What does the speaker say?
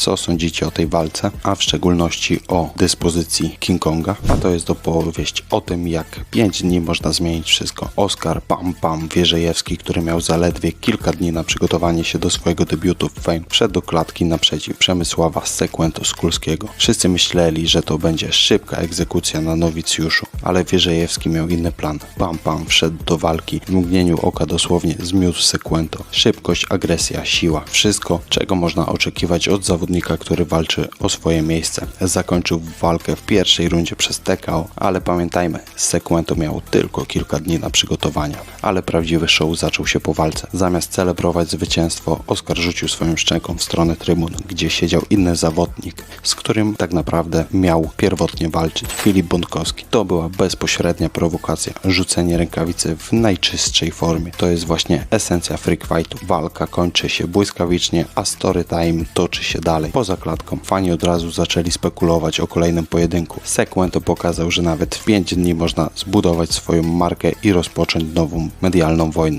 co sądzicie o tej walce, a w szczególności o dyspozycji King Konga. A to jest opowieść o tym, jak 5 dni można zmienić wszystko. Oskar Pam Pam Wierzejewski, który miał zaledwie kilka dni na przygotowanie się do swojego debiutu w Fame, wszedł do klatki naprzeciw Przemysława Sekwento Skulskiego. Wszyscy myśleli, że to będzie szybka egzekucja na nowicjuszu, ale Wierzejewski miał inny plan. Pam Pam wszedł do walki w mgnieniu oka dosłownie zmiótł Sekwento. Szybkość, agresja, siła. Wszystko, czego można oczekiwać od zawodnika, który walczy o swoje miejsce. Zakończył walkę w pierwszej rundzie przez TKO, ale pamiętajmy, Sekwento miał tylko kilka dni na przygotowania. Ale prawdziwy show zaczął się po walce. Zamiast celebrować zwycięstwo, Oskar rzucił swoją szczęką w stronę trybun, gdzie siedział inny zawodnik, z którym tak naprawdę miał pierwotnie walczyć. Filip Bątkowski. To była bezpośrednia prowokacja, rzucenie rękawicy w najczystszej formie. To jest właśnie esencja freak fightu. Walka kończy się błyskawicznie, a story time toczy się dalej. Poza klatką fani od razu zaczęli spekulować o kolejnym pojedynku. Sequento pokazał, że nawet w 5 dni można zbudować swoją markę i rozpocząć nową medialną wojnę.